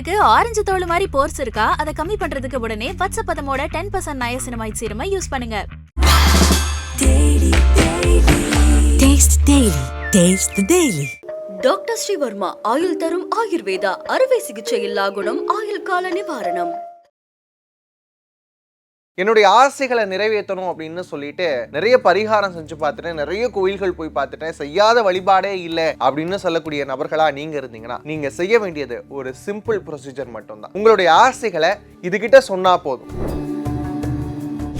உங்களுக்கு ஆரஞ்சு தோல் மாதிரி போர்ஸ் இருக்கா? அதை கம்மி பண்றதுக்கு உடனே பச்சை பதமோட டென் பர்சன்ட் நயசினமைட் சீரமை யூஸ் பண்ணுங்க. டாக்டர் ஸ்ரீவர்மா ஆயுள் தரும் ஆயுர்வேதா அறுவை சிகிச்சை இல்லா குணம் ஆயுள் கால நிவாரணம். என்னுடைய ஆசைகளை நிறைவேற்றணும் அப்படின்னு சொல்லிட்டு நிறைய பரிகாரம் செஞ்சு பார்த்துட்டேன். நிறைய கோயில்கள் போய் பார்த்துட்டேன். செய்யாத வழிபாடே இல்லை அப்படின்னு சொல்லக்கூடிய நபர்களா நீங்க இருந்தீங்கன்னா நீங்க செய்ய வேண்டியது ஒரு சிம்பிள் ப்ரொசீஜர் மட்டும்தான். உங்களுடைய ஆசைகளை இதுகிட்ட சொன்னா போதும்.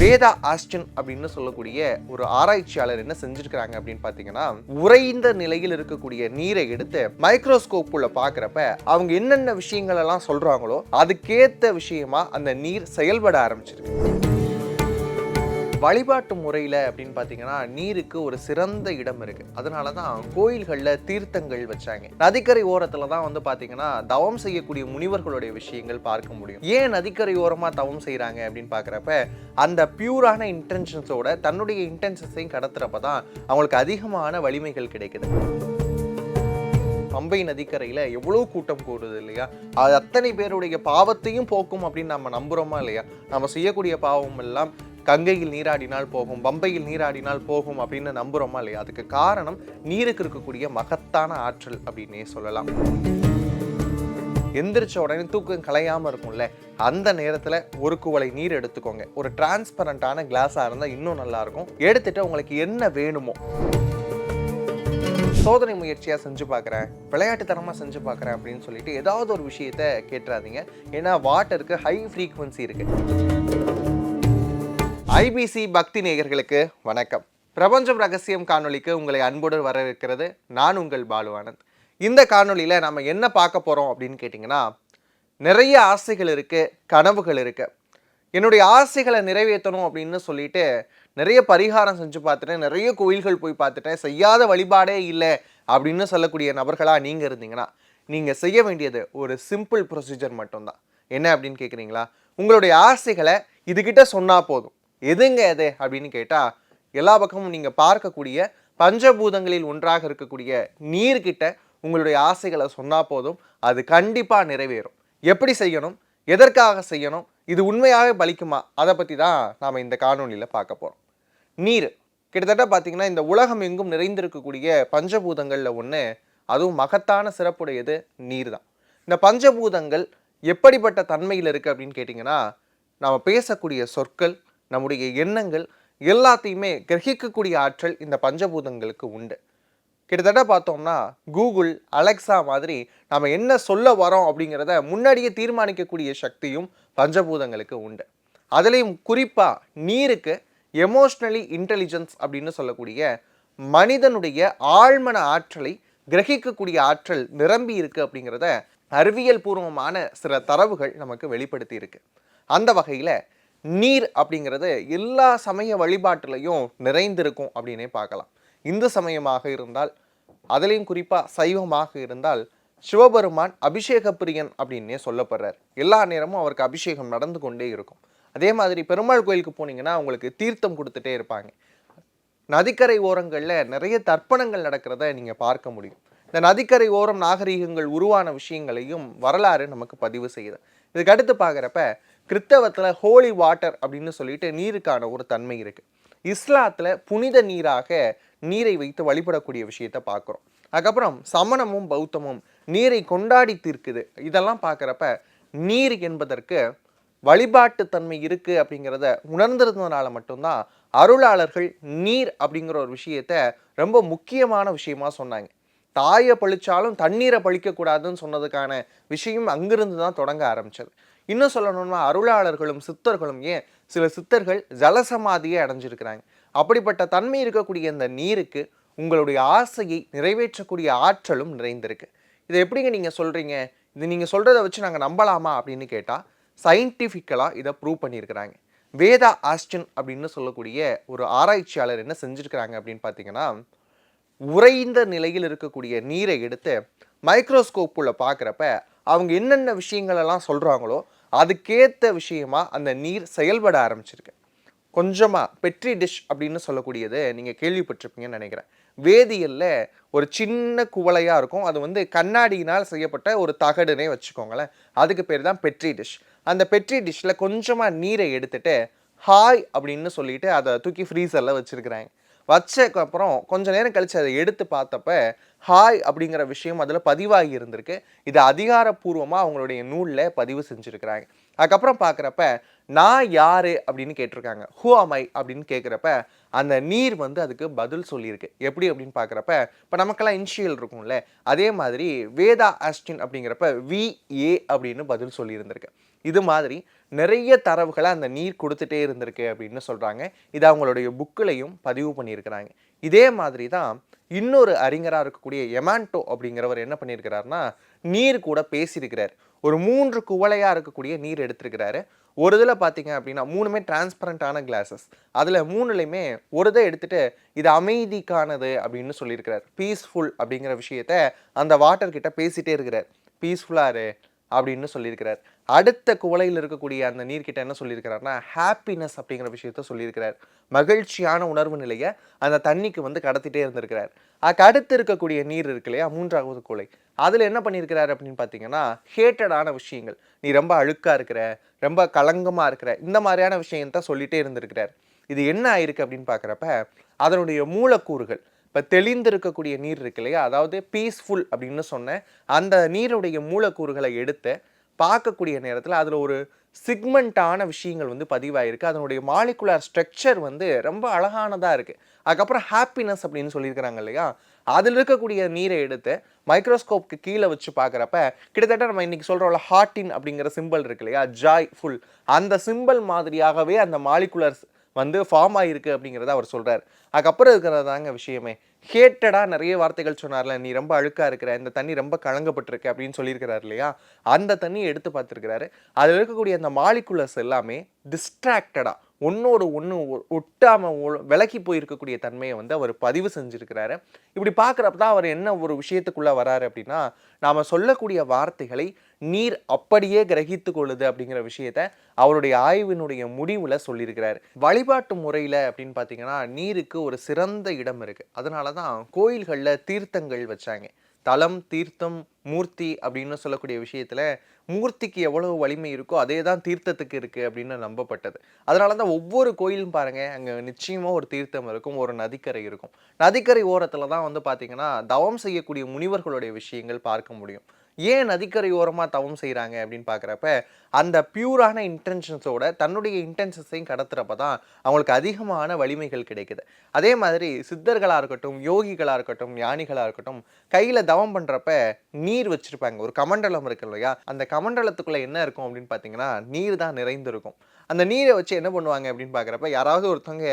வேதா ஆஸ்டின் அப்படின்னு சொல்லக்கூடிய ஒரு ஆராய்ச்சியாளர் என்ன செஞ்சிருக்கிறாங்க அப்படின்னு பார்த்தீங்கன்னா உறைந்த நிலையில் இருக்கக்கூடிய நீரை எடுத்து மைக்ரோஸ்கோப்புள்ள பார்க்குறப்ப அவங்க என்னென்ன விஷயங்கள் எல்லாம் சொல்றாங்களோ அதுக்கேற்ற விஷயமா அந்த நீர் செயல்பட ஆரம்பிச்சிருக்கு. வழிபாட்டு முறையில் அப்படின்னு பார்த்தீங்கன்னா நீருக்கு ஒரு சிறந்த இடம் இருக்கு. அதனால தான் கோயில்களில் தீர்த்தங்கள் வச்சாங்க. நதிக்கரை ஓரத்தில் தான் வந்து பார்த்தீங்கன்னா தவம் செய்யக்கூடிய முனிவர்களுடைய விஷயங்கள் பார்க்க முடியும். ஏன் நதிக்கரை ஓரமாக தவம் செய்கிறாங்க அப்படின்னு பார்க்குறப்ப அந்த பியூரான இன்டென்ஷன்ஸோட தன்னுடைய இன்டென்ஷன்ஸையும் கடத்துறப்ப தான் அவங்களுக்கு அதிகமான வலிமைகள் கிடைக்குது. பம்பை நதிக்கரையில் எவ்வளோ கூட்டம் கூடுது இல்லையா? அது அத்தனை பேருடைய பாவத்தையும் போக்கும் அப்படின்னு நம்ம நம்புகிறோமா இல்லையா? நம்ம செய்யக்கூடிய பாவம் எல்லாம் கங்கையில் நீராடினால் போகும் பம்பையில் நீராடினால் போகும் அப்படின்னு நம்புகிறோமா இல்லையா? அதுக்கு காரணம் நீருக்கு இருக்கக்கூடிய மகத்தான ஆற்றல் அப்படின்னே சொல்லலாம். எந்திரிச்ச உடனே தூக்கம் கலையாமல் இருக்கும்ல? அந்த நேரத்தில் ஒரு குவளை நீர் எடுத்துக்கோங்க. ஒரு டிரான்ஸ்பரண்டான கிளாஸாக இருந்தால் இன்னும் நல்லா இருக்கும் உங்களுக்கு என்ன வேணுமோ. சோதனை முயற்சியாக செஞ்சு பார்க்குறேன் விளையாட்டுத்தனமாக செஞ்சு பார்க்குறேன் அப்படின்னு சொல்லிட்டு ஏதாவது ஒரு விஷயத்த கேட்டுறாதீங்க. ஏன்னா வாட்டருக்கு ஹை ஃப்ரீக்குவன்சி இருக்கு. ஐபிசி பக்தி நேயர்களுக்கு வணக்கம். பிரபஞ்சம் ரகசியம் காணொளிக்கு உங்களை அன்புடன் வரவேற்கிறது நான் உங்கள் பாலு ஆனந்த். இந்த காணொலியில் நம்ம என்ன பார்க்க போகிறோம் அப்படின்னு கேட்டிங்கன்னா நிறைய ஆசைகள் இருக்குது கனவுகள் இருக்குது என்னுடைய ஆசைகளை நிறைவேற்றணும் அப்படின்னு சொல்லிட்டு நிறைய பரிகாரம் செஞ்சு பார்த்துட்டேன் நிறைய கோயில்கள் போய் பார்த்துட்டேன் செய்யாத வழிபாடே இல்லை அப்படின்னு சொல்லக்கூடிய நபர்களாக நீங்கள் இருந்தீங்கன்னா நீங்கள் செய்ய வேண்டியது ஒரு சிம்பிள் ப்ரொசீஜர் மட்டும்தான். என்ன அப்படின்னு கேட்குறீங்களா உங்களுடைய ஆசைகளை இதுகிட்ட சொன்னால் போதும். எதுங்க எது அப்படின்னு கேட்டால் எல்லா பக்கமும் நீங்கள் பார்க்கக்கூடிய பஞ்சபூதங்களில் ஒன்றாக இருக்கக்கூடிய நீர்கிட்ட உங்களுடைய ஆசைகளை சொன்னால் போதும் அது கண்டிப்பாக நிறைவேறும். எப்படி செய்யணும்? எதற்காக செய்யணும்? இது உண்மையாக பலிக்குமா? அதை பற்றி தான் நாம் இந்த காணொளியில் பார்க்க போகிறோம் நீர். கிட்டத்தட்ட பார்த்திங்கன்னா இந்த உலகம் எங்கும் நிறைந்திருக்கக்கூடிய பஞ்சபூதங்களில் ஒன்று அதுவும் மகத்தான சிறப்புடையது நீர் தான். இந்த பஞ்சபூதங்கள் எப்படிப்பட்ட தன்மையில் இருக்குது அப்படின்னு கேட்டிங்கன்னா நாம் பேசக்கூடிய சொற்கள் நம்முடைய எண்ணங்கள் எல்லாத்தையுமே கிரகிக்கக்கூடிய ஆற்றல் இந்த பஞ்சபூதங்களுக்கு உண்டு. கிட்டத்தட்ட பார்த்தோம்னா கூகுள் அலெக்சா மாதிரி நம்ம என்ன சொல்ல வரோம் அப்படிங்கிறத முன்னாடியே தீர்மானிக்கக்கூடிய சக்தியும் பஞ்சபூதங்களுக்கு உண்டு. அதுலேயும் குறிப்பாக நீருக்கு எமோஷ்னலி இன்டெலிஜென்ஸ் அப்படின்னு சொல்லக்கூடிய மனிதனுடைய ஆழ்மன ஆற்றலை கிரகிக்கக்கூடிய ஆற்றல் நிரம்பி இருக்குது அப்படிங்கிறத அறிவியல் பூர்வமான சில தரவுகள் நமக்கு வெளிப்படுத்தி இருக்கு. அந்த வகையில் நீர் அப்படிங்கிறது எல்லா சமய வழிபாட்டிலையும் நிறைந்திருக்கும் அப்படின்னே பார்க்கலாம். இந்து சமயமாக இருந்தால் அதுலேயும் குறிப்பாக சைவமாக இருந்தால் சிவபெருமான் அபிஷேக பிரியன் அப்படின்னே சொல்லப்படுறார். எல்லா நேரமும் அவருக்கு அபிஷேகம் நடந்து கொண்டே இருக்கும். அதே மாதிரி பெருமாள் கோயிலுக்கு போனீங்கன்னா உங்களுக்கு தீர்த்தம் கொடுத்துட்டே இருப்பாங்க. நதிக்கரை ஓரங்களில் நிறைய தர்ப்பணங்கள் நடக்கிறத நீங்கள் பார்க்க முடியும். இந்த நதிக்கரை ஓரம் நாகரீகங்கள் உருவான விஷயங்களையும் வரலாறு நமக்கு பதிவு செய்யுது. இதுக்கு அடுத்து பார்க்குறப்ப கிறித்தவத்தில் ஹோலி வாட்டர் அப்படின்னு சொல்லிட்டு நீருக்கான ஒரு தன்மை இருக்குது இஸ்லாத்தில் புனித நீராக நீரை வைத்து வழிபடக்கூடிய விஷயத்தை பார்க்குறோம் அதுக்கப்புறம் சமணமும் பௌத்தமும் நீரை கொண்டாடி தீர்க்குது. இதெல்லாம் பார்க்குறப்ப நீர் என்பதற்கு வழிபாட்டு தன்மை இருக்குது அப்படிங்கிறத உணர்ந்திருந்ததுனால மட்டும்தான் அருளாளர்கள் நீர் அப்படிங்கிற ஒரு விஷயத்த ரொம்ப முக்கியமான விஷயமா சொன்னாங்க. தாயை பழிச்சாலும் தண்ணீரை பழிக்கக்கூடாதுன்னு சொன்னதுக்கான விஷயம் அங்கிருந்து தான் தொடங்க ஆரம்பிச்சது. இன்னும் சொல்லணும்னா அருளாளர்களும் சித்தர்களும் ஏன்? சில சித்தர்கள் ஜலசமாதியை அடைஞ்சிருக்கிறாங்க. அப்படிப்பட்ட தன்மை இருக்கக்கூடிய இந்த நீருக்கு உங்களுடைய ஆசையை நிறைவேற்றக்கூடிய ஆற்றலும் நிறைந்திருக்கு. இதை எப்படிங்க நீங்கள் சொல்கிறீங்க இது நீங்கள் சொல்கிறத வச்சு நாங்கள் நம்பலாமா அப்படின்னு கேட்டால் சயின்டிஃபிக்கலாக இதை ப்ரூவ் பண்ணியிருக்கிறாங்க. வேதா ஆஸ்டின் அப்படின்னு சொல்லக்கூடிய ஒரு ஆராய்ச்சியாளர் என்ன செஞ்சுருக்கிறாங்க அப்படின்னு பார்த்தீங்கன்னா உறைந்த நிலையில் இருக்கக்கூடிய நீரை எடுத்து மைக்ரோஸ்கோப்புள்ள பார்க்குறப்ப அவங்க என்னென்ன விஷயங்களெல்லாம் சொல்கிறாங்களோ அதுக்கேற்ற விஷயமா அந்த நீர் செயல்பட ஆரம்பிச்சிருக்கு. கொஞ்சமாக பெட்ரி டிஷ் அப்படின்னு சொல்லக்கூடியது நீங்கள் கேள்விப்பட்டிருப்பீங்கன்னு நினைக்கிறேன். வேதியியலில் ஒரு சின்ன குவளையாக இருக்கும். அது வந்து கண்ணாடியினால் செய்யப்பட்ட ஒரு தகடுனே வச்சுக்கோங்களேன். அதுக்கு பேர் தான் பெட்ரி டிஷ் அந்த பெட்ரி டிஷ்ஷில் கொஞ்சமாக நீரை எடுத்துகிட்டு ஹாய் அப்படின்னு சொல்லிட்டு அதை தூக்கி ஃப்ரீசரில் வச்சிருக்கிறாங்க. வச்சதுக்கப்புறம் கொஞ்ச நேரம் கழித்து அதை எடுத்து பார்த்தப்ப ஹாய் அப்படிங்கிற விஷயம் அதில் பதிவாகி இருந்திருக்கு. இது அதிகாரப்பூர்வமாக அவங்களுடைய நூலில் பதிவு செஞ்சுருக்கிறாங்க. அதுக்கப்புறம் பார்க்குறப்ப நான் யார் அப்படின்னு கேட்டிருக்காங்க. ஹூ அமை அப்படின்னு கேட்குறப்ப அந்த நீர் வந்து அதுக்கு பதில் சொல்லியிருக்கு. எப்படி அப்படின்னு பார்க்குறப்ப இப்போ நமக்கெல்லாம் இன்ஷியல் இருக்கும்ல. அதே மாதிரி வேதா ஆஸ்டின் அப்படிங்கிறப்ப வி ஏ அப்படின்னு பதில் சொல்லியிருந்திருக்கு. இது மாதிரி நிறைய தரவுகளை அந்த நீர் கொடுத்துட்டே இருந்திருக்கு அப்படின்னு சொல்கிறாங்க இது அவங்களுடைய புக்கிலையும் பதிவு பண்ணியிருக்கிறாங்க. இதே மாதிரி தான் இன்னொரு அறிஞராக இருக்கக்கூடிய எமான்டோ அப்படிங்கிறவர் என்ன பண்ணியிருக்கிறாருன்னா நீர் கூட பேசியிருக்கிறார். ஒரு மூன்று குவளையாக இருக்கக்கூடிய நீர் எடுத்திருக்கிறாரு. ஒரு இதில் பார்த்தீங்க அப்படின்னா மூணுமே டிரான்ஸ்பரண்டான கிளாஸஸ் அதில் மூணுலையுமே ஒரு இதை எடுத்துட்டு இது அமைதிக்கானது அப்படின்னு சொல்லியிருக்கிறார். பீஸ்ஃபுல் அப்படிங்கிற விஷயத்த அந்த வாட்டர்கிட்ட பேசிகிட்டே இருக்கிறார். பீஸ்ஃபுல்லாக இரு அப்படின்னு சொல்லியிருக்கிறார். அடுத்த குவளையில் இருக்கக்கூடிய அந்த நீர்கிட்ட என்ன சொல்லியிருக்கிறாருன்னா ஹாப்பினஸ் அப்படிங்கிற விஷயத்த சொல்லியிருக்கிறார். மகிழ்ச்சியான உணர்வு நிலையை அந்த தண்ணிக்கு வந்து கடத்திட்டே இருந்திருக்கிறார். அதுக்கு அடுத்து இருக்கக்கூடிய நீர் இருக்கு இல்லையா மூன்றாவது குலை அதில் என்ன பண்ணியிருக்கிறாரு அப்படின்னு பார்த்தீங்கன்னா ஹேட்டடான விஷயங்கள். நீ ரொம்ப அழுக்காக இருக்கிற ரொம்ப கலங்கமாக இருக்கிற இந்த மாதிரியான விஷயத்த சொல்லிட்டே இருந்திருக்கிறார். இது என்ன ஆயிருக்கு அப்படின்னு பார்க்குறப்ப அதனுடைய மூலக்கூறுகள். இப்போ தெளிந்திருக்கக்கூடிய நீர் இருக்கு இல்லையா அதாவது பீஸ்ஃபுல் அப்படின்னு சொன்ன அந்த நீருடைய மூலக்கூறுகளை எடுத்து பார்க்கக்கூடிய நேரத்தில் அதில் ஒரு சிக்மெண்ட்டான விஷயங்கள் வந்து பதிவாயிருக்கு. அதனுடைய மாலிகுலர் ஸ்ட்ரக்சர் வந்து ரொம்ப அழகானதாக இருக்குது அதுக்கப்புறம் ஹாப்பினஸ் அப்படின்னு சொல்லியிருக்கிறாங்க இல்லையா? அதில் இருக்கக்கூடிய நீரை எடுத்து மைக்ரோஸ்கோப்க்கு கீழே வச்சு பார்க்குறப்ப கிட்டத்தட்ட நம்ம இன்றைக்கி சொல்கிறோம்ல ஹார்டின் அப்படிங்கிற சிம்பிள் இருக்கு இல்லையா? ஜாய் ஃபுல் அந்த சிம்பிள் மாதிரியாகவே அந்த மாலிகுலர்ஸ் வந்து ஃபார்ம் ஆகிருக்கு அப்படிங்கிறத அவர் சொல்கிறார் அதுக்கப்புறம் இருக்கிறதாங்க விஷயமே. ஹேட்டடாக நிறைய வார்த்தைகள் சொன்னார்ல நீ ரொம்ப அழுக்காக இருக்கிற இந்த தண்ணி ரொம்ப கலங்கப்பட்டிருக்கு அப்படின்னு சொல்லியிருக்கிறார் இல்லையா? அந்த தண்ணியை எடுத்து பார்த்துருக்கிறாரு. அதில் இருக்கக்கூடிய அந்த மாலிகுலர்ஸ் எல்லாமே டிஸ்ட்ராக்டடாக ஒன்றோடு ஒன்று ஒட்டாமல் விலகி போயிருக்கக்கூடிய தன்மையை வந்து அவர் பதிவு செஞ்சுருக்கிறாரு. இப்படி பார்க்குறப்ப தான் அவர் என்ன ஒரு விஷயத்துக்குள்ளே வராரு அப்படின்னா நாம் சொல்லக்கூடிய வார்த்தைகளை நீர் அப்படியே கிரகித்து கொள்ளுது அப்படிங்கிற விஷயத்த அவருடைய ஆய்வினுடைய முடிவில் சொல்லியிருக்கிறார். வழிபாட்டு முறையில் அப்படின்னு பார்த்தீங்கன்னா நீருக்கு ஒரு சிறந்த இடம் இருக்குது அதனால தான் கோயில்களில் தீர்த்தங்கள் வச்சாங்க. தலம் தீர்த்தம் மூர்த்தி அப்படின்னு சொல்லக்கூடிய விஷயத்தில் மூர்த்திக்கு எவ்வளவு வலிமை இருக்கோ அதே தான் தீர்த்தத்துக்கு இருக்குது அப்படின்னு நம்பப்பட்டது. அதனால தான் ஒவ்வொரு கோயிலும் பாருங்கள் அங்கே நிச்சயமாக ஒரு தீர்த்தம் இருக்கும் ஒரு நதிக்கரை இருக்கும். நதிக்கரை ஓரத்தில் தான் வந்து பார்த்திங்கன்னா தவம் செய்யக்கூடிய முனிவர்களுடைய விஷயங்கள் பார்க்க முடியும். ஏன் நதிக்கரை தவம் செய்கிறாங்க அப்படின்னு பார்க்குறப்ப அந்த பியூரான இன்டென்ஷன்ஸோட தன்னுடைய இன்டென்ஷன்ஸையும் கடத்துறப்ப தான் அவங்களுக்கு அதிகமான வலிமைகள் கிடைக்குது. அதே மாதிரி சித்தர்களாக இருக்கட்டும் யோகிகளாக இருக்கட்டும் ஞானிகளாக இருக்கட்டும் கையில் தவம் பண்ணுறப்ப நீர் வச்சுருப்பாங்க. ஒரு கமண்டலம் இருக்கு இல்லையா? அந்த கமண்டலத்துக்குள்ளே என்ன இருக்கும் அப்படின்னு பார்த்தீங்கன்னா நீர் தான் நிறைந்திருக்கும். அந்த நீரை வச்சு என்ன பண்ணுவாங்க அப்படின்னு பார்க்குறப்ப யாராவது ஒருத்தவங்க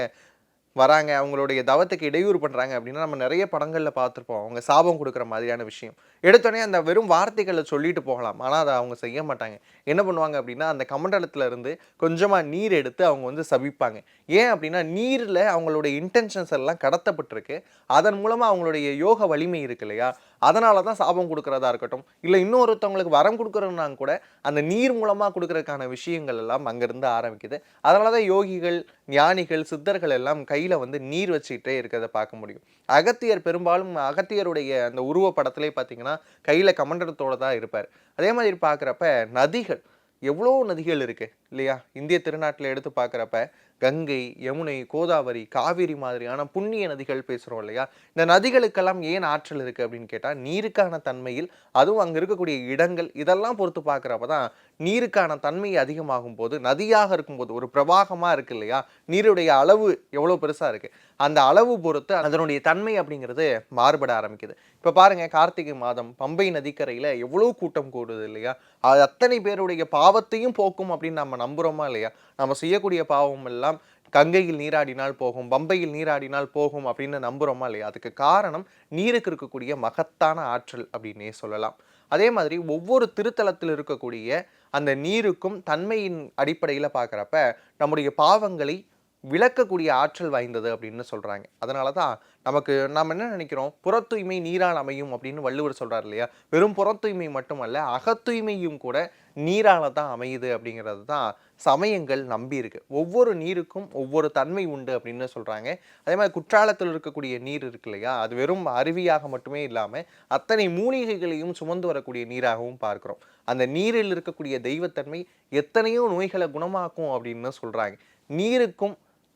வராங்க அவங்களுடைய தவத்துக்கு இடையூறு பண்ணுறாங்க அப்படின்னா நம்ம நிறைய படங்களில் பார்த்துருப்போம் அவங்க சாபம் கொடுக்குற மாதிரியான விஷயம். எடுத்தோடனே அந்த வெறும் வார்த்தைகளை சொல்லிட்டு போகலாம். ஆனால் அதை அவங்க செய்ய மாட்டாங்க. என்ன பண்ணுவாங்க அப்படின்னா அந்த கமண்டலத்தில் இருந்து கொஞ்சமாக நீர் எடுத்து அவங்க வந்து சபிப்பாங்க. ஏன் அப்படின்னா நீரில் அவங்களுடைய இன்டென்ஷன்ஸ் எல்லாம் கடத்தப்பட்டிருக்கு. அதன் மூலமாக அவங்களுடைய யோக வலிமை இருக்கு இல்லையா? அதனால தான் சாபம் கொடுக்குறதா இருக்கட்டும். இல்லை இன்னொருத்தவங்களுக்கு வரம் கொடுக்குறோம்னா கூட அந்த நீர் மூலமாக கொடுக்குறதுக்கான விஷயங்கள் எல்லாம் அங்கேருந்து ஆரம்பிக்குது. அதனால தான் யோகிகள் ஞானிகள் சித்தர்கள் எல்லாம் கையில் வந்து நீர் வச்சுக்கிட்டே இருக்கிறத பார்க்க முடியும். அகத்தியர் பெரும்பாலும் அகத்தியருடைய அந்த உருவப்படத்திலே பார்த்தீங்கன்னா கையில் கமண்டத்தோடு தான் இருப்பார். அதே மாதிரி பார்க்குறப்ப நதிகள் எவ்வளோ நதிகள் இருக்கு இல்லையா? இந்திய திருநாட்டில் எடுத்து பார்க்குறப்ப கங்கை யமுனை கோதாவரி காவிரி மாதிரியான புண்ணிய நதிகள் பேசுகிறோம் இல்லையா? இந்த நதிகளுக்கெல்லாம் ஏன் ஆற்றல் இருக்குது அப்படின்னு கேட்டால் நீருக்கான தன்மையில் அதுவும் அங்கே இருக்கக்கூடிய இடங்கள் இதெல்லாம் பொறுத்து பார்க்குறப்ப தான் நீருக்கான தன்மை அதிகமாகும் போது நதியாக இருக்கும்போது ஒரு பிரவாகமாக இருக்கு இல்லையா? நீருடைய அளவு எவ்வளோ பெருசாக இருக்குது அந்த அளவு பொறுத்து அதனுடைய தன்மை அப்படிங்கிறது மாறுபட ஆரம்பிக்குது. இப்போ பாருங்கள் கார்த்திகை மாதம் பம்பை நதிக்கரையில் எவ்வளோ கூட்டம் கூடுது இல்லையா? அது அத்தனை பேருடைய பாவத்தையும் போக்கும் அப்படின்னு நம்ம நம்புகிறோமா இல்லையா? நம்ம செய்யக்கூடிய பாவம் எல்லாம் கங்கையில் நீராடினால் போகும் பம்பையில் நீராடினால் போகும் அப்படின்னு நம்புகிறோமா இல்லையா? அதுக்கு காரணம் நீருக்கு இருக்கக்கூடிய மகத்தான ஆற்றல் அப்படின்னே சொல்லலாம். அதே மாதிரி ஒவ்வொரு திருத்தலத்தில் இருக்கக்கூடிய அந்த நீருக்கும் தன்மையின் அடிப்படையில் பார்க்குறப்ப நம்முடைய பாவங்களை விளக்கக்கூடிய ஆற்றல் வாய்ந்தது அப்படின்னு சொல்கிறாங்க அதனால தான் நமக்கு நாம் என்ன நினைக்கிறோம்? புறத்தூய்மை நீரால் அமையும் அப்படின்னு வள்ளுவர் சொல்கிறார் இல்லையா? வெறும் புறத்தூய்மை மட்டுமல்ல அகத்தூய்மையும் கூட நீரால் தான் அமையுது அப்படிங்கிறது தான் சமயங்கள் நம்பியிருக்கு ஒவ்வொரு நீருக்கும் ஒவ்வொரு தன்மை உண்டு அப்படின்னு சொல்கிறாங்க அதே மாதிரி குற்றாலத்தில் இருக்கக்கூடிய நீர் இருக்கு இல்லையா? அது வெறும் அருவியாக மட்டுமே இல்லாமல் அத்தனை மூலிகைகளையும் சுமந்து வரக்கூடிய நீராகவும் பார்க்குறோம். அந்த நீரில் இருக்கக்கூடிய தெய்வத்தன்மை எத்தனையோ நோய்களை குணமாக்கும் அப்படின்னு சொல்கிறாங்க நீருக்கும்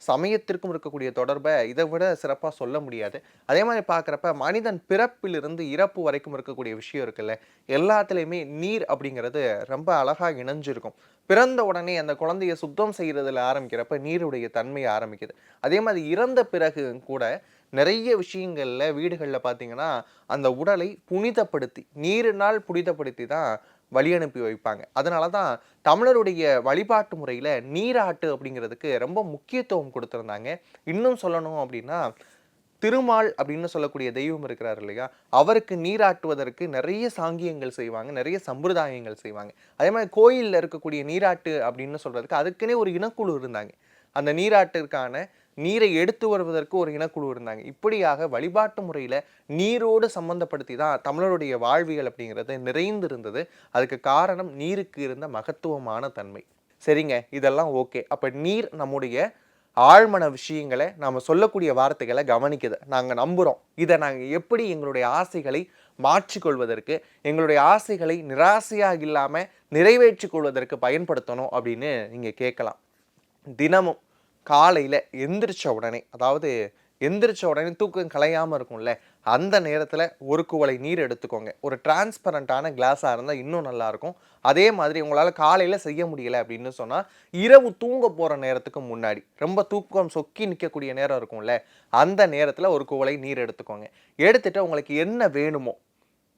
சமயத்திற்கும் இருக்கக்கூடிய தொடர்பை இதை விட சிறப்பாக சொல்ல முடியாது. அதே மாதிரி பார்க்குறப்ப மனிதன் பிறப்பிலிருந்து இறப்பு வரைக்கும் இருக்கக்கூடிய விஷயம் இருக்குல்ல எல்லாத்துலேயுமே நீர் அப்படிங்கிறது ரொம்ப அழகாக இணைஞ்சிருக்கும். பிறந்த உடனே அந்த குழந்தைய சுத்தம் செய்கிறதுல ஆரம்பிக்கிறப்ப நீருடைய தன்மை ஆரம்பிக்குது. அதே மாதிரி இறந்த பிறகு கூட நிறைய விஷயங்களில் வீடுகளில் பார்த்தீங்கன்னா அந்த உடலை புனிதப்படுத்தி நீரினால் புனிதப்படுத்தி தான் வழி அனுப்பி வைப்பாங்க. அதனால தான் தமிழருடைய வழிபாட்டு முறையில் நீராட்டு அப்படிங்கிறதுக்கு ரொம்ப முக்கியத்துவம் கொடுத்துருந்தாங்க. இன்னும் சொல்லணும் அப்படின்னா திருமால் அப்படின்னு சொல்லக்கூடிய தெய்வம் இருக்கிறார் இல்லையா? அவருக்கு நீராட்டுவதற்கு நிறைய சாங்கியங்கள் செய்வாங்க நிறைய சம்பிரதாயங்கள் செய்வாங்க. அதே மாதிரி கோயிலில் இருக்கக்கூடிய நீராட்டு அப்படின்னு சொல்கிறதுக்கு அதுக்குன்னே ஒரு இனக்குழு இருந்தாங்க. அந்த நீராட்டிற்கான நீரை எடுத்து வருவதற்கு ஒரு இனக்குழு இருந்தாங்க. இப்படியாக வழிபாட்டு முறையில் நீரோடு சம்பந்தப்படுத்தி தான் தமிழருடைய வாழ்வியல் அப்படிங்கிறது நிறைந்து இருந்தது அதுக்கு காரணம் நீருக்கு இருந்த மகத்துவமான தன்மை. சரிங்க இதெல்லாம் ஓகே. அப்போ நீர் நம்முடைய ஆழ்மன விஷயங்களை நாம் சொல்லக்கூடிய வார்த்தைகளை கவனிக்குது. நாங்கள் நம்புகிறோம் இதை நாங்கள் எப்படி எங்களுடைய ஆசைகளை மாற்றிக்கொள்வதற்கு எங்களுடைய ஆசைகளை நிராசையாக இல்லாமல் நிறைவேற்றிக் கொள்வதற்கு பயன்படுத்தணும் அப்படின்னு நீங்கள் கேட்கலாம். தினமும் காலையில் எந்திரிச்ச உடனே அதாவது எந்திரிச்ச உடனே தூக்கம் கலையாமல் இருக்கும்ல அந்த நேரத்தில் ஒரு குவளை நீர் எடுத்துக்கோங்க. ஒரு டிரான்ஸ்பரண்ட்டான கிளாஸாக இருந்தால் இன்னும் நல்லாயிருக்கும். அதே மாதிரி உங்களால் காலையில் செய்ய முடியலை அப்படின்னு சொன்னால் இரவு தூங்க போகிற நேரத்துக்கு முன்னாடி ரொம்ப தூக்கம் சொக்கி நிற்கக்கூடிய நேரம் இருக்கும்ல அந்த நேரத்தில் ஒரு குவளை நீர் எடுத்துக்கோங்க. எடுத்துகிட்டு உங்களுக்கு என்ன வேணுமோ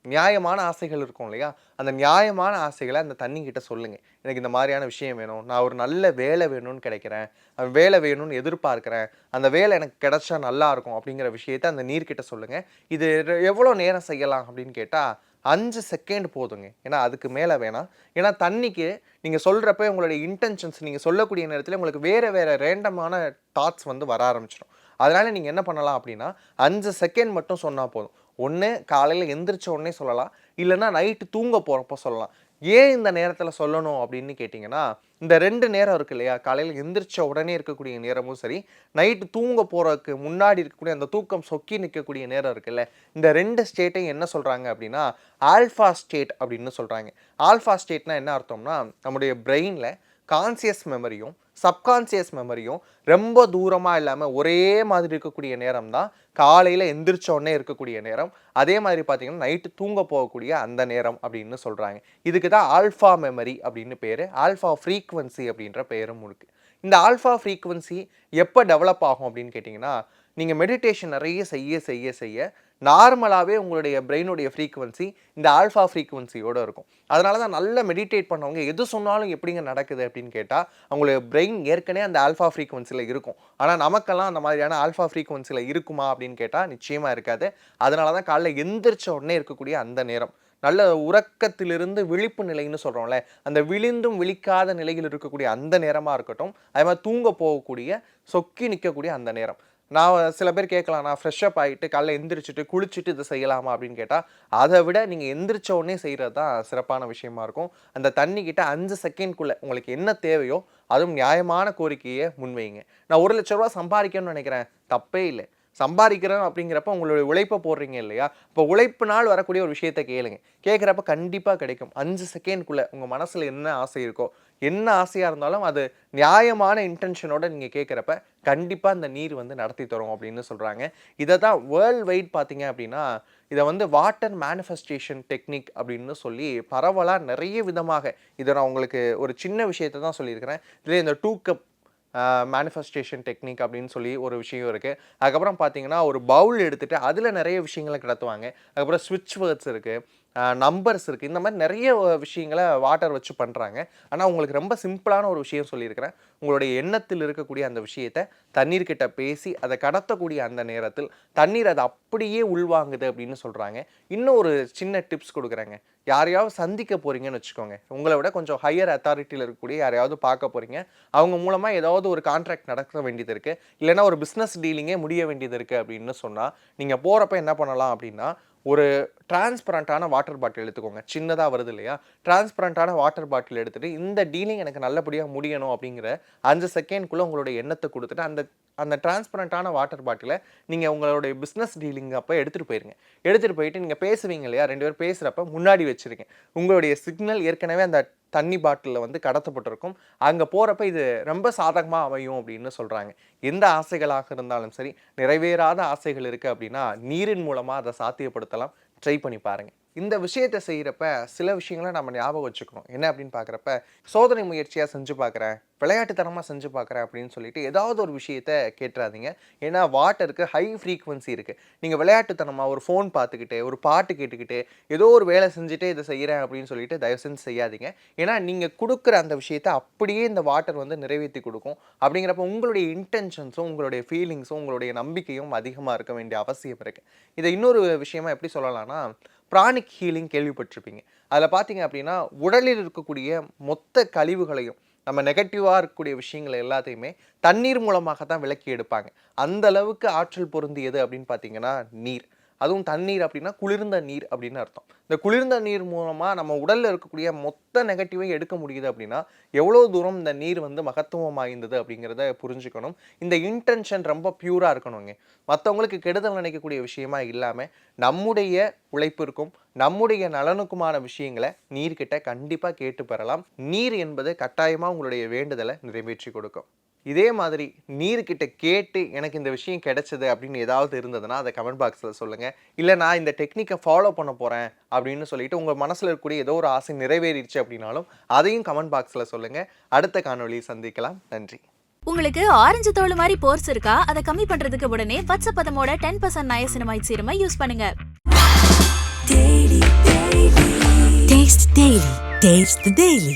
நியாயமான ஆசைகள் இருக்கும் இல்லையா? அந்த நியாயமான ஆசைகளை அந்த தண்ணி கிட்ட சொல்லுங்க. எனக்கு இந்த மாதிரியான விஷயம் வேணும். நான் ஒரு நல்ல வேலை வேணும்னு கிடைக்கிறேன். வேலை வேணும்னு எதிர்பார்க்குறேன். அந்த வேலை எனக்கு கிடைச்சா நல்லா இருக்கும் அப்படிங்கிற விஷயத்த அந்த நீர்கிட்ட சொல்லுங்க. இது எவ்வளோ நேரம் செய்யலாம் அப்படின்னு கேட்டால் அஞ்சு செகண்ட் போதுங்க. ஏன்னா அதுக்கு மேலே வேணாம். ஏன்னா தண்ணிக்கு நீங்கள் சொல்கிறப்ப உங்களுடைய இன்டென்ஷன்ஸ் நீங்கள் சொல்லக்கூடிய நேரத்தில் உங்களுக்கு வேறு வேறு ரேண்டமான தாட்ஸ் வந்து வர ஆரம்பிச்சிடும். அதனால் நீங்கள் என்ன பண்ணலாம் அப்படின்னா அஞ்சு செகண்ட் மட்டும் சொன்னால் போதும். ஒன்று காலையில் எந்திரிச்ச உடனே சொல்லலாம். இல்லைன்னா நைட்டு தூங்க போகிறப்ப சொல்லலாம். ஏன் இந்த நேரத்தில் சொல்லணும் அப்படின்னு கேட்டிங்கன்னா இந்த ரெண்டு நேரம் இருக்கு இல்லையா? காலையில் எந்திரிச்ச உடனே இருக்கக்கூடிய நேரமும் சரி நைட்டு தூங்க போகிறதுக்கு முன்னாடி இருக்கக்கூடிய அந்த தூக்கம் சொக்கி நிற்கக்கூடிய நேரம் இருக்குல்ல இந்த ரெண்டு ஸ்டேட்டையும் என்ன சொல்கிறாங்க அப்படின்னா ஆல்ஃபா ஸ்டேட் அப்படின்னு சொல்கிறாங்க ஆல்ஃபா ஸ்டேட்னா என்ன அர்த்தம்னா நம்முடைய பிரெயினில் கான்சியஸ் மெமரியும் சப்கான்சியஸ் மெமரியும் ரொம்ப தூரமாக இல்லாமல் ஒரே மாதிரி இருக்கக்கூடிய நேரம் தான் காலையில் எந்திரிச்சோடனே இருக்கக்கூடிய நேரம். அதே மாதிரி பார்த்தீங்கன்னா நைட்டு தூங்க போகக்கூடிய அந்த நேரம் அப்படின்னு சொல்கிறாங்க இதுக்கு தான் ஆல்ஃபா மெமரி அப்படின்னு பேர். ஆல்ஃபா ஃப்ரீக்வன்சி அப்படின்ற பேரும் இருக்குது இந்த ஆல்ஃபா ஃப்ரீக்வன்சி எப்போ டெவலப் ஆகும் அப்படின்னு கேட்டிங்கன்னா நீங்கள் மெடிடேஷன் நிறைய செய்ய செய்ய செய்ய நார்மலாகவே உங்களுடைய பிரெயினுடைய ஃப்ரீக்குவன்சி இந்த ஆல்ஃபா ஃப்ரீக்குவன்சியோடு இருக்கும். அதனால தான் நல்ல மெடிடேட் பண்ணவங்க எது சொன்னாலும் எப்படிங்க நடக்குது அப்படின்னு கேட்டால் அவங்களுடைய பிரெயின் ஏற்கனவே அந்த ஆல்ஃபா ஃப்ரீக்குவன்சியில் இருக்கும். ஆனால் நமக்கெல்லாம் அந்த மாதிரியான ஆல்ஃபா ஃப்ரீக்குவன்சியில் இருக்குமா அப்படின்னு கேட்டால் நிச்சயமாக இருக்காது. அதனால தான் காலைல எந்திரிச்ச உடனே இருக்கக்கூடிய அந்த நேரம். நல்ல உறக்கத்திலிருந்து விழிப்பு நிலைன்னு சொல்கிறோம்ல அந்த விழிந்தும் விழிக்காத நிலையில் இருக்கக்கூடிய அந்த நேரமாக இருக்கட்டும் அதே மாதிரி தூங்க போகக்கூடிய சொக்கி நிற்கக்கூடிய அந்த நேரம். நான் சில பேர் கேட்கலாம் நான் ஃப்ரெஷ்ஷப் ஆகிட்டு காலைல எந்திரிச்சிட்டு குளிச்சுட்டு இதை செய்யலாமா அப்படின்னு கேட்டால் அதை விட நீங்கள் எந்திரிச்ச உடனே செய்கிறது தான் சிறப்பான விஷயமா இருக்கும். அந்த தண்ணிக்கிட்ட அஞ்சு செகண்ட்குள்ளே உங்களுக்கு என்ன தேவையோ அதுவும் நியாயமான கோரிக்கையை முன்வைங்க. நான் ஒரு லட்ச ரூபா சம்பாதிக்கணும்னு நினைக்கிறேன். தப்பே இல்லை. சம்பாதிக்கிறோம் அப்படிங்கிறப்ப உங்களுடைய உழைப்பை போடுறீங்க இல்லையா? இப்போ உழைப்பினால் வரக்கூடிய ஒரு விஷயத்த கேளுங்க. கேட்குறப்ப கண்டிப்பாக கிடைக்கும். அஞ்சு செகண்ட்குள்ளே உங்கள் மனசில் என்ன ஆசை இருக்கோ என்ன ஆசையாக இருந்தாலும் அது நியாயமான இன்டென்ஷனோட நீங்கள் கேட்குறப்ப கண்டிப்பாக அந்த நீர் வந்து நடத்தி தரும் அப்படின்னு சொல்கிறாங்க இதை தான் வேர்ல்டு வைட் பார்த்தீங்க அப்படின்னா இதை வந்து வாட்டர் மேனிஃபெஸ்டேஷன் டெக்னிக் அப்படின்னு சொல்லி பரவலாக நிறைய விதமாக இதை நான் உங்களுக்கு ஒரு சின்ன விஷயத்தை தான் சொல்லியிருக்கிறேன். இதில் இந்த டூ கப் மேனிஃபெஸ்டேஷன் டெக்னிக் அப்படின்னு சொல்லி ஒரு விஷயம் இருக்குது அதுக்கப்புறம் பார்த்தீங்கன்னா ஒரு பவுல் எடுத்துகிட்டு அதில் நிறைய விஷயங்களை கடத்துவாங்க. அதுக்கப்புறம் ஸ்விட்ச் வேர்ட்ஸ் இருக்குது நம்பர்ஸ் இருக்குது இந்த மாதிரி நிறைய விஷயங்களை வாட்டர் வச்சு பண்ணுறாங்க ஆனால் உங்களுக்கு ரொம்ப சிம்பிளான ஒரு விஷயம் சொல்லியிருக்கிறேன். உங்களுடைய எண்ணத்தில் இருக்கக்கூடிய அந்த விஷயத்தை தண்ணீர்கிட்ட பேசி அதை கடத்தக்கூடிய அந்த நேரத்தில் தண்ணீர் அதை அப்படியே உள்வாங்குது அப்படின்னு சொல்கிறாங்க இன்னும் ஒரு சின்ன டிப்ஸ் கொடுக்குறாங்க. யாரையாவது சந்திக்க போகிறீங்கன்னு வச்சுக்கோங்க. உங்களை விட கொஞ்சம் ஹையர் அத்தாரிட்டியில் இருக்கக்கூடிய யாரையாவது பார்க்க போறீங்க. அவங்க மூலமாக ஏதாவது ஒரு கான்ட்ராக்ட் நடக்க வேண்டியது இருக்குது இல்லைன்னா ஒரு பிஸ்னஸ் டீலிங்கே முடிய வேண்டியது இருக்குது அப்படின்னு சொன்னால் நீங்கள் போகிறப்ப என்ன பண்ணலாம் அப்படின்னா ஒரு டிரான்ஸ்பரண்ட்டான வாட்டர் பாட்டில் எடுத்துக்கோங்க. சின்னதாக வருது இல்லையா? டிரான்ஸ்பரண்ட்டான வாட்டர் பாட்டில் எடுத்துகிட்டு இந்த டீலிங் எனக்கு நல்லபடியாக முடியணும் அப்படிங்கிற அஞ்சு செகண்ட்குள்ளே உங்களுடைய எண்ணத்தை கொடுத்துட்டு அந்த அந்த டிரான்ஸ்பரண்ட்டான வாட்டர் பாட்டிலை நீங்கள் உங்களுடைய பிஸ்னஸ் டீலிங் அப்போ எடுத்துகிட்டு போயிருங்க. எடுத்துகிட்டு போயிட்டு நீங்கள் பேசுவீங்க இல்லையா? ரெண்டு பேரும் பேசுகிறப்ப முன்னாடி வச்சுருங்க உங்களுடைய சிக்னல் ஏற்கனவே அந்த தண்ணி பாட்டிலில் வந்து கடத்தப்பட்டிருக்கும். அங்கே போகிறப்ப இது ரொம்ப சாதகமாக அமையும் அப்படின்னு சொல்கிறாங்க எந்த ஆசைகளாக இருந்தாலும் சரி நிறைவேறாத ஆசைகள் இருக்குது அப்படின்னா நீரின் மூலமாக அதை சாத்தியப்படுத்தலாம். ட்ரை பண்ணி பாருங்கள் இந்த விஷயத்தை செய்கிறப்ப சில விஷயங்களை நம்ம ஞாபகம் வச்சுக்கணும். என்ன அப்படின்னு பார்க்குறப்ப சோதனை முயற்சியாக செஞ்சு பார்க்குறேன் விளையாட்டுத்தனமாக செஞ்சு பார்க்குறேன் அப்படின்னு சொல்லிட்டு ஏதாவது ஒரு விஷயத்த கேட்டுறாதீங்க. ஏன்னா வாட்டருக்கு ஹை ஃப்ரீக்குவன்சி இருக்குது நீங்கள் விளையாட்டுத்தனமாக ஒரு ஃபோன் பார்த்துக்கிட்டு ஒரு பாட்டு கேட்டுக்கிட்டு ஏதோ ஒரு வேலை செஞ்சுட்டு இதை செய்கிறேன் அப்படின்னு சொல்லிட்டு தயவு செஞ்சு செய்யாதீங்க. ஏன்னா நீங்கள் கொடுக்குற அந்த விஷயத்தை அப்படியே இந்த வாட்டர் வந்து நிறைவேற்றி கொடுக்கும். அப்படிங்கிறப்ப உங்களுடைய இன்டென்ஷன்ஸும் உங்களுடைய ஃபீலிங்ஸும் உங்களுடைய நம்பிக்கையும் அதிகமாக இருக்க வேண்டிய அவசியம் இருக்குது இதை இன்னொரு விஷயமா எப்படி சொல்லலாம்னா பிராணிக் ஹீலிங் கேள்விப்பட்டிருப்பீங்க. அதில் பார்த்தீங்க அப்படின்னா உடலில் இருக்கக்கூடிய மொத்த கழிவுகளையும் நம்ம நெகட்டிவாக இருக்கக்கூடிய விஷயங்களை எல்லாத்தையுமே தண்ணீர் மூலமாக தான் விளக்கி எடுப்பாங்க. அந்த அளவுக்கு ஆற்றல் பொருந்தியது அப்படின்னு பார்த்தீங்கன்னா நீர். அதுவும் தண்ணீர் அப்படின்னா குளிர்ந்த நீர் அப்படின்னு அர்த்தம். இந்த குளிர்ந்த நீர் மூலமாக நம்ம உடலில் இருக்கக்கூடிய மொத்த நெகட்டிவையும் எடுக்க முடியுது அப்படின்னா எவ்வளோ தூரம் இந்த நீர் வந்து மகத்துவம் வாய்ந்தது அப்படிங்கிறத புரிஞ்சுக்கணும். இந்த இன்டென்ஷன் ரொம்ப பியூராக இருக்கணுங்க. மற்றவங்களுக்கு கெடுதல் நினைக்கக்கூடிய விஷயமா இல்லாமல் நம்முடைய உழைப்பிற்கும் நம்முடைய நலனுக்குமான விஷயங்களை நீர்கிட்ட கண்டிப்பாக கேட்டு பெறலாம். நீர் என்பது கட்டாயமாக உங்களுடைய வேண்டுதலை நிறைவேற்றி கொடுக்கும். இதே மாதிரி நீர்கிட்ட கேட்டு எனக்கு இந்த விஷயம் கிடைச்சது அப்படின்னு ஏதாவது இருந்ததுன்னா அதை கமெண்ட் பாக்ஸில் சொல்லுங்கள் இல்லை நான் இந்த டெக்னிக்கை ஃபாலோ பண்ண போகிறேன் அப்படின்னு சொல்லிட்டு உங்கள் மனசில் இருக்கக்கூடிய ஏதோ ஒரு ஆசை நிறைவேறிடுச்சு அப்படின்னாலும் அதையும் கமெண்ட் பாக்ஸில் சொல்லுங்கள் அடுத்த காணொளியில் சந்திக்கலாம். நன்றி. உங்களுக்கு ஆரஞ்சு தோல் மாதிரி போர்ஸ் இருக்கா? அதை கம்மி பண்றதுக்கு உடனே வட்ச பதமோட டென் பர்சன்ட் நயசினமைட் சீரமை யூஸ் பண்ணுங்க. Taste Daily. Taste the Daily.